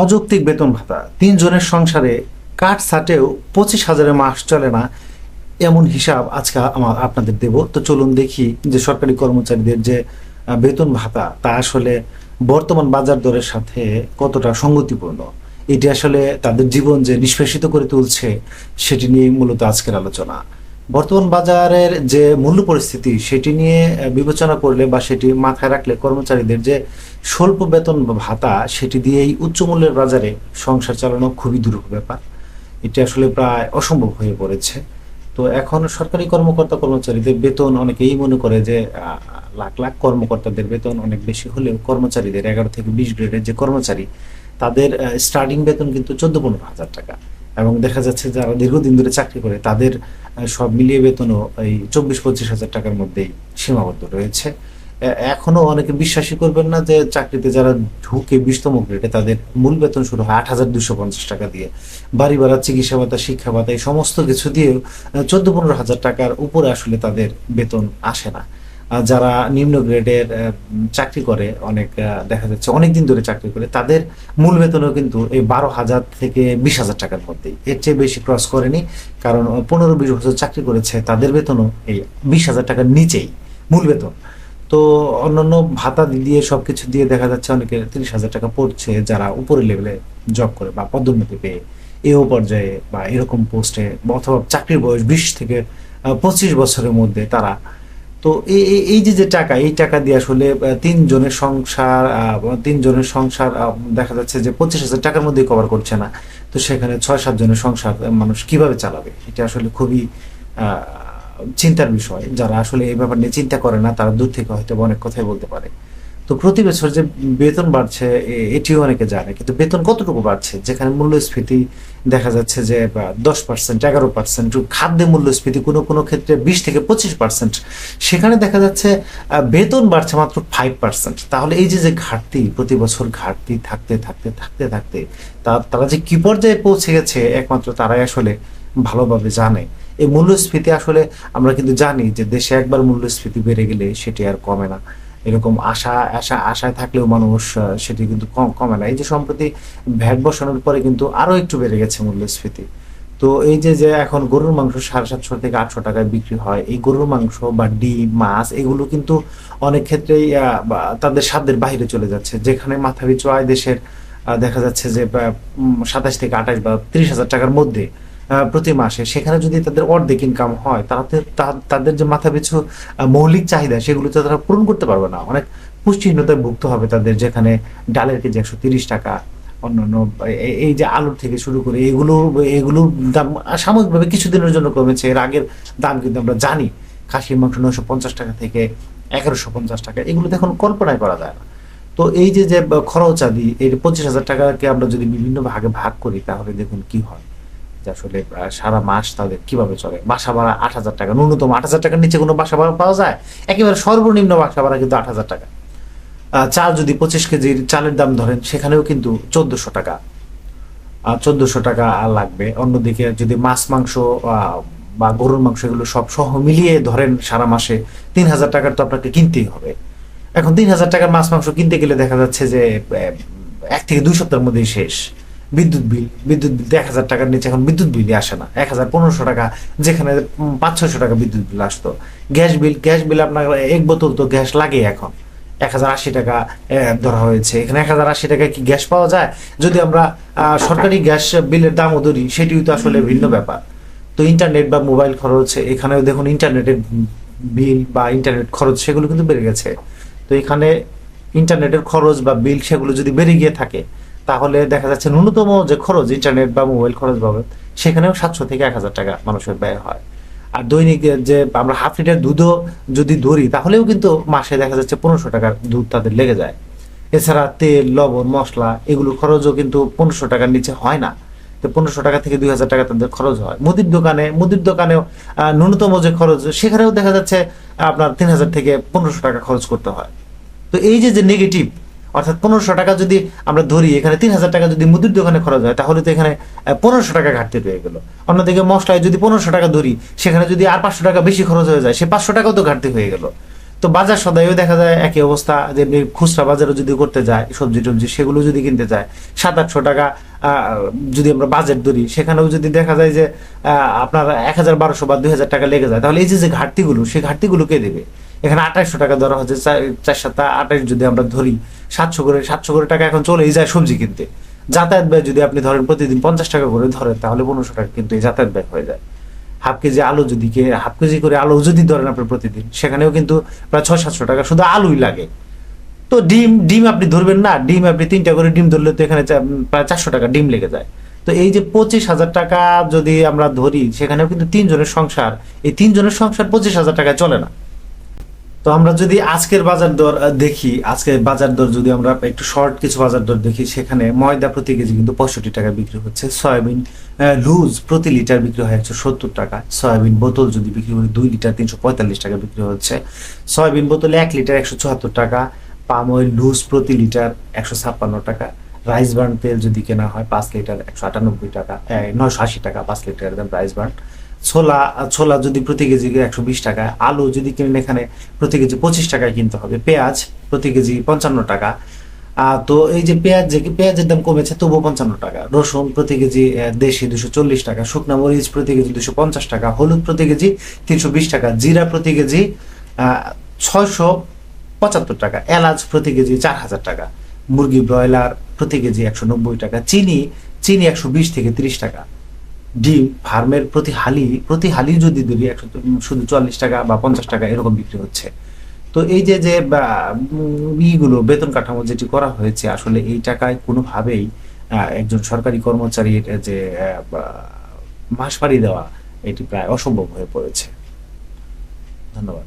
অযৌক্তিক বেতন ভাতা। তিনজনের সংসারে কাঠ সাটেও পঁচিশ হাজারের মাস চলে না এমন হিসাব আজকে আমার আপনাদের দেব। তো চলুন দেখি যে সরকারি কর্মচারীদের যে বেতন ভাতা, তা আসলে বর্তমান বাজার দরের সাথে কতটা সঙ্গতিপূর্ণ? এটি আসলে তাদের জীবন যে নিষ্পেষিত করে তুলছে, সেটি নিয়ে মূলত আজকের আলোচনা। বর্তমান বাজারের যে মূল্য পরিস্থিতি, সেটি নিয়ে বিবেচনা করলে বা সেটি মাথায় রাখলে কর্মচারীদের যে স্বল্প বেতন ভাতা, সেটি দিয়েই উচ্চ মূল্যের বাজারে সংসার চালানো খুবই দুরূহ ব্যাপার। এটি আসলে প্রায় অসম্ভব হয়ে পড়েছে। তো এখন সরকারি কর্মকর্তা কর্মচারীদের বেতন অনেকেই মনে করে যে লাখ লাখ কর্মকর্তাদের বেতন অনেক বেশি হলেও কর্মচারীদের এগারো থেকে বিশ গ্রেডের যে কর্মচারী, তাদের স্টার্টিং বেতন কিন্তু চোদ্দ পনেরো হাজার টাকা। এবং দেখা যাচ্ছে যারা দীর্ঘদিন ধরে চাকরি করে, তাদের সব মিলিয়ে বেতনও এই চব্বিশ পঁচিশ হাজার টাকার মধ্যেই সীমাবদ্ধ রয়েছে। এখনও অনেকে বিশ্বাসই করবেন না যে চাকরিতে যারা ঢুকে বিশতম গ্রেডে, তাদের মূল বেতন শুরু হয় আট হাজার দুশো পঞ্চাশ টাকা দিয়ে। বাড়ি ভাড়া, চিকিৎসা ভাতা, শিক্ষা ভাতা, এই সমস্ত কিছু দিয়েও চোদ্দ পনেরো হাজার টাকার উপরে আসলে তাদের বেতন আসে না। যারা নিম্ন গ্রেডের চাকরি করে, অনেক দেখা যাচ্ছে অনেক দিন ধরে চাকরি করে, তাদের মূল বেতনও কিন্তু এই বারো হাজার থেকে বিশ হাজার টাকার মধ্যেই। এর চেয়ে বেশি ক্রস করেনি, কারণ পনেরো বিশ বছর চাকরি করেছে, তাদের বেতনও এই বিশ হাজার টাকার নিচেই, মূল বেতন। তো অন্যান্য ভাতা দিয়ে সবকিছু দিয়ে দেখা যাচ্ছে অনেকে তিরিশ হাজার টাকা পড়ছে, যারা উপরের লেভেলে জব করে বা পদোন্নতি পেয়ে। এও পর্যায়ে বা এরকম পোস্টে অথবা চাকরির বয়স বিশ থেকে পঁচিশ বছরের মধ্যে তারা তো এই এই- যে যে টাকা, এই টাকা দিয়ে আসলে তিনজনের সংসার তিনজনের সংসার দেখা যাচ্ছে যে পঁচিশ হাজার টাকার মধ্যেই কভার করছে না। তো সেখানে ছয় সাত জনের সংসার মানুষ কীভাবে চালাবে? এটা আসলে খুবই চিন্তার বিষয়। যারা আসলে এই ব্যাপার নিয়ে চিন্তা করে না, তারা দূর থেকে হয়তো অনেক কথাই বলতে পারে। তো প্রতি বছর যে বেতন বাড়ছে এটিও অনেকে জানে, কিন্তু বেতন কতটুকু বাড়ছে? যেখানে মূল্যস্ফীতি দেখা যাচ্ছে যে দশ পার্সেন্ট, এগারো পার্সেন্ট, খাদ্যে মূল্যস্ফীতি কোনো কোনো ক্ষেত্রে বিশ থেকে পঁচিশ পার্সেন্ট। সেখানে দেখা যাচ্ছে বেতন বাড়ছে মাত্র ফাইভ পার্সেন্ট। তাহলে এই যে যে ঘাটতি, প্রতি বছর ঘাটতি থাকতে থাকতে থাকতে থাকতে, তা, তারা যে কি পর্যায়ে পৌঁছে গেছে, একমাত্র তারাই আসলে ভালোভাবে জানে। এই মূল্যস্ফীতি আসলে আমরা কিন্তু জানি যে, দেশে একবার মূল্যস্ফীতি বেড়ে গেলে সেটি আর কমে না। এরকম আশা আশা, আশায় থাকলেও মানুষ সেটি কিন্তু কম, কমে না। এই যে সম্প্রতি ভ্যাট বসানোর পরে কিন্তু আরও একটু বেড়ে গেছে মূল্যস্ফীতি। তো এই যে যে এখন গরুর মাংস সাড়ে সাতশো থেকে আটশো টাকায় বিক্রি হয়, এই গরুর মাংস বা ডিম, মাছ, এগুলো কিন্তু অনেক ক্ষেত্রেই তাদের সাধ্যের বাইরে চলে যাচ্ছে। যেখানে মাথা পিছু আয় দেশের দেখা যাচ্ছে যে সাতাশ থেকে আঠাশ বা ত্রিশ হাজার টাকার মধ্যে প্রতি মাসে। সেখানে যদি তাদের অর্ধেক ইনকাম হয়, তাতে তাদের যে মাথা পিছু মৌলিক চাহিদা, সেগুলো তো তারা পূরণ করতে পারবে না। অনেক পুষ্টিহীনতায় ভুগতে হবে তাদের, যেখানে ডালের কেজি একশো তিরিশ টাকা, অন্যান্য এই যে আলুর থেকে শুরু করে এগুলো এগুলোর দাম সাময়িকভাবে কিছুদিনের জন্য কমেছে। এর আগের দাম কিন্তু আমরা জানি, খাসির মাংস নশো পঞ্চাশ টাকা থেকে এগারোশো পঞ্চাশ টাকা। এগুলো এখন কল্পনায় করা যায় না। তো এই যে যে খরচ আদি এই পঁচিশ হাজার টাকাকে আমরা যদি বিভিন্ন ভাগে ভাগ করি, তাহলে দেখুন কি হয়। যে আসলে সারা মাস তাদের কীভাবে চলে? বাসা ভাড়া আট হাজার টাকা। ন্যূনতম আট হাজার টাকার নিচে কোনো বাসা ভাড়া পাওয়া যায়? একেবারে সর্বনিম্ন বাসা ভাড়া কিন্তু আট হাজার টাকা। চাল যদি পঁচিশ কেজির চালের দাম ধরেন, সেখানেও কিন্তু চোদ্দশো টাকা। চোদ্দশো টাকা লাগবে। অন্যদিকে যদি মাছ, মাংস বা গরুর মাংস এগুলো সব সহ মিলিয়ে ধরেন সারা মাসে, তিন হাজার টাকার তো আপনাকে কিনতেই হবে। এখন তিন হাজার টাকার মাছ, মাংস কিনতে গেলে দেখা যাচ্ছে যে এক থেকে দুই সপ্তাহের মধ্যেই শেষ। বিদ্যুৎ বিল বিদ্যুৎ বিল, এক হাজার টাকার নিচে এখন বিদ্যুৎ বিলই আসে না। এক হাজার পনেরোশো টাকা, যেখানে পাঁচ ছশো টাকা বিদ্যুৎ বিল আসতো। গ্যাস বিল গ্যাস বিল আপনার এক বোতল তো গ্যাস লাগে এখন। এক হাজার আশি টাকা ধরা হয়েছে। এখানে এক হাজার আশি টাকায় কি গ্যাস পাওয়া যায়? যদি আমরা সরকারি গ্যাস বিলের দামও ধরি, সেটিও তো আসলে ভিন্ন ব্যাপার। তো ইন্টারনেট বা মোবাইল খরচ, এখানেও দেখুন ইন্টারনেটের বিল বা ইন্টারনেট খরচ, সেগুলো কিন্তু বেড়ে গেছে। তো এখানে ইন্টারনেটের খরচ বা বিল, সেগুলো যদি বেড়ে গিয়ে থাকে তাহলে দেখা যাচ্ছে ন্যূনতম যে খরচ ইন্টারনেট বা মোবাইল খরচ পাবে সেখানেও সাতশো থেকে এক হাজার টাকা মানুষের ব্যয় হয়। আর দৈনিক যে আমরা হাফ লিটার দুধও যদি ধরি, তাহলেও কিন্তু মাসে দেখা যাচ্ছে পনেরোশো টাকার দুধ তাদের লেগে যায়। এছাড়া তেল, লবণ, মশলা, এগুলো খরচও কিন্তু পনেরোশো টাকার নিচে হয় না। তো পনেরোশো টাকা থেকে দুই হাজার টাকা তাদের খরচ হয়। মুদির দোকানে, মুদির দোকানেও ন্যূনতম যে খরচ, সেখানেও দেখা যাচ্ছে আপনার তিন হাজার থেকে পনেরোশো টাকা খরচ করতে হয়। তো এই যে যে নেগেটিভ অর্থাৎ পনেরোশো টাকা যদি আমরা ধরি, এখানে তিন হাজার টাকা যদি মুদির দোকানে খরচ হয়, তাহলে তো এখানে পনেরোশো টাকা ঘাটতি রয়ে গেল। অন্যদিকে মশলায় যদি পনেরোশো টাকা ধরি, সেখানে যদি আর পাঁচশো টাকা বেশি খরচ হয়ে যায়, সে পাঁচশো টাকাও তো ঘাটতি হয়ে গেল। তো বাজার সদাইও দেখা যায় একই অবস্থা যে খুচরা বাজারে যদি করতে যায়, সবজি টবজি সেগুলো যদি কিনতে যায়, সাত আটশো টাকা যদি আমরা বাজেট ধরি, সেখানেও যদি দেখা যায় যে আপনার এক হাজার বারোশো বা দুই হাজার টাকা লেগে যায়, তাহলে এই যে যে ঘাটতিগুলো, সেই ঘাটতিগুলো কে দেবে? এখানে আঠাশশো টাকা ধরা হচ্ছে, চার- সাতটা আঠাশ যদি আমরা ধরি, সাতশো করে সাতশো করে টাকা এখন চলেই যায় সবজি কিনতে। যাতায়াত ব্যয় যদি আপনি ধরেন প্রতিদিন পঞ্চাশ টাকা করে ধরেন, তাহলে পনেরোশো টাকা কিন্তু এই যাতায়াত ব্যয় হয়ে যায়। হাফ কেজি আলু যদি কে, হাফ কেজি করে আলু যদি ধরেন আপনি প্রতিদিন, সেখানেও কিন্তু প্রায় ছয়, সাতশো টাকা শুধু আলুই লাগে। তো ডিম ডিম আপনি ধরবেন না, ডিম আপনি তিনটা করে ডিম ধরলে তো এখানে প্রায় চারশো টাকা ডিম লেগে যায়। তো এই যে পঁচিশ হাজার টাকা যদি আমরা ধরি, সেখানেও কিন্তু তিনজনের সংসার, এই তিনজনের সংসার পঁচিশ হাজার টাকায় চলে না। তো আমরা যদি আজকের বাজার দর দেখি, আজকের বাজার দর যদি আমরা একটু শর্ট কিছু বাজার দর দেখি, সেখানে ময়দা প্রতি কেজি কিন্তু পঁয়ষট্টি টাকা বিক্রি হচ্ছে, সয়াবিন লুজ প্রতি লিটার বিক্রি হয় একশো সত্তর টাকা, সয়াবিন বোতল যদি বিক্রি করি দুই লিটার তিনশো পঁয়তাল্লিশ টাকা বিক্রি হচ্ছে, সয়াবিন বোতলে এক লিটার একশো চুয়াত্তর টাকা, পাম অয়েল লুজ প্রতি লিটার একশো ছাপ্পান্ন টাকা রাইস বার্ন তেল যদি কেনা হয় পাঁচ লিটার একশো আটানব্বই টাকা নয়শো আশি টাকা পাঁচ লিটার দাম রাইস বার্ন ছোলা ছোলা যদি প্রতি কেজি একশো বিশ টাকা, আলু যদি কিনেন এখানে প্রতি কেজি পঁচিশ টাকায় কিনতে হবে। পেঁয়াজ প্রতি কেজি পঞ্চান্ন টাকা। তো এই যে পেঁয়াজ, যে পেঁয়াজের দাম কমেছে তবুও পঞ্চান্ন টাকা। রসুন প্রতি কেজি দেশি দুশো চল্লিশ টাকা। শুকনা মরিচ প্রতি কেজি দুশো পঞ্চাশ টাকা। হলুদ প্রতি কেজি তিনশো বিশ টাকা। জিরা প্রতি কেজি ছয়শো পঁচাত্তর টাকা। এলাচ প্রতি কেজি চার হাজার টাকা। মুরগি ব্রয়লার প্রতি কেজি একশো নব্বই টাকা। চিনি চিনি একশো বিশ থেকে তিরিশ টাকা। ডিম ফার্মের প্রতি হালি প্রতি হালি যদি ধরি একশো শুধু চল্লিশ টাকা বা পঞ্চাশ টাকা এরকম বিক্রি হচ্ছে। তো এই যে যে ইগুলো, বেতন কাঠামো যেটি করা হয়েছে, আসলে এই টাকায় কোনোভাবেই একজন সরকারি কর্মচারীর যে মাস মাসবাড়ি দেওয়া এটি প্রায় অসম্ভব হয়ে পড়েছে। ধন্যবাদ।